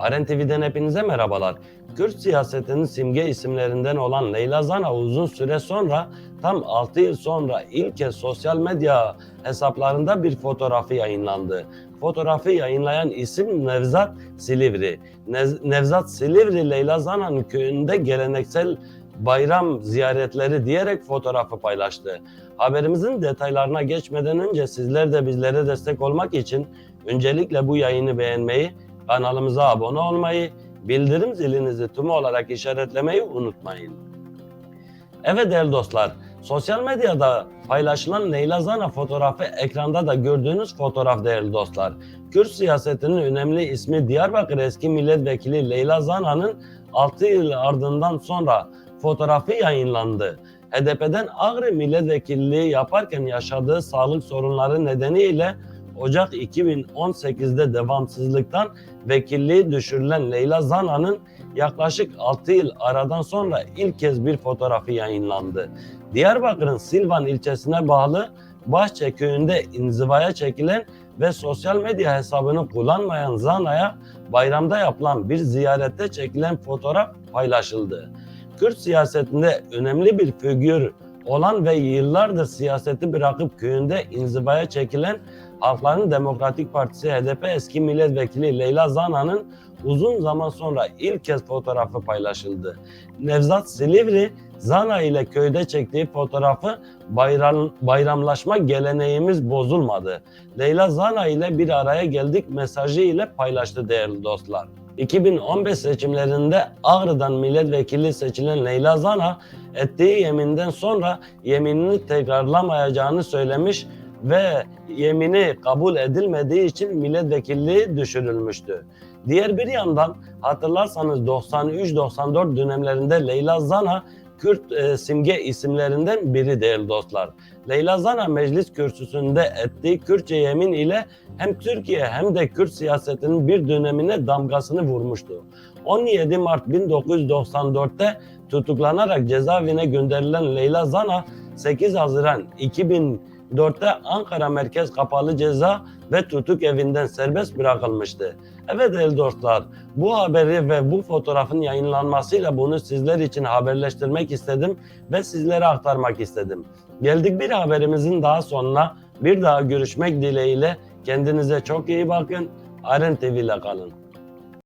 Aren TV'den hepinize merhabalar. Kürt siyasetinin simge isimlerinden olan Leyla Zana uzun süre sonra tam 6 yıl sonra ilk kez sosyal medya hesaplarında bir fotoğrafı yayınlandı. Fotoğrafı yayınlayan isim Nevzat Silivri. Nevzat Silivri Leyla Zana'nın köyünde geleneksel bayram ziyaretleri diyerek fotoğrafı paylaştı. Haberimizin detaylarına geçmeden önce sizler de bizlere destek olmak için öncelikle bu yayını beğenmeyi, kanalımıza abone olmayı, bildirim zilinizi tüm olarak işaretlemeyi unutmayın. Evet değerli dostlar, sosyal medyada paylaşılan Leyla Zana fotoğrafı ekranda da gördüğünüz fotoğraf değerli dostlar. Kürt siyasetinin önemli ismi Diyarbakır eski milletvekili Leyla Zana'nın 6 yıl ardından sonra fotoğrafı yayınlandı. HDP'den Ağrı milletvekilliği yaparken yaşadığı sağlık sorunları nedeniyle Ocak 2018'de devamsızlıktan vekilliği düşürülen Leyla Zana'nın yaklaşık 6 yıl aradan sonra ilk kez bir fotoğrafı yayınlandı. Diyarbakır'ın Silvan ilçesine bağlı Bahçe köyünde inzivaya çekilen ve sosyal medya hesabını kullanmayan Zana'ya bayramda yapılan bir ziyarette çekilen fotoğraf paylaşıldı. Kürt siyasetinde önemli bir figür olan ve yıllardır siyaseti bırakıp köyünde inzivaya çekilen Halkların Demokratik Partisi HDP eski milletvekili Leyla Zana'nın uzun zaman sonra ilk kez fotoğrafı paylaşıldı. Nevzat Silivri, Zana ile köyde çektiği fotoğrafı bayram, bayramlaşma geleneğimiz bozulmadı. Leyla Zana ile bir araya geldik mesajı ile paylaştı değerli dostlar. 2015 seçimlerinde Ağrı'dan milletvekili seçilen Leyla Zana ettiği yeminden sonra yeminini tekrarlamayacağını söylemiş ve yemini kabul edilmediği için milletvekilliği düşürülmüştü. Diğer bir yandan hatırlarsanız 93-94 dönemlerinde Leyla Zana Kürt e, simge isimlerinden biri değerli dostlar. Leyla Zana meclis kürsüsünde ettiği Kürtçe yemin ile hem Türkiye hem de Kürt siyasetinin bir dönemine damgasını vurmuştu. 17 Mart 1994'te tutuklanarak cezaevine gönderilen Leyla Zana 8 Haziran 2004'te Ankara Merkez Kapalı Ceza ve Tutuk Evi'nden serbest bırakılmıştı. Evet el dostlar, bu haberi ve bu fotoğrafın yayınlanmasıyla bunu sizler için haberleştirmek istedim ve sizlere aktarmak istedim. Geldik bir haberimizin daha sonuna. Bir daha görüşmek dileğiyle kendinize çok iyi bakın. Aren TV ile kalın.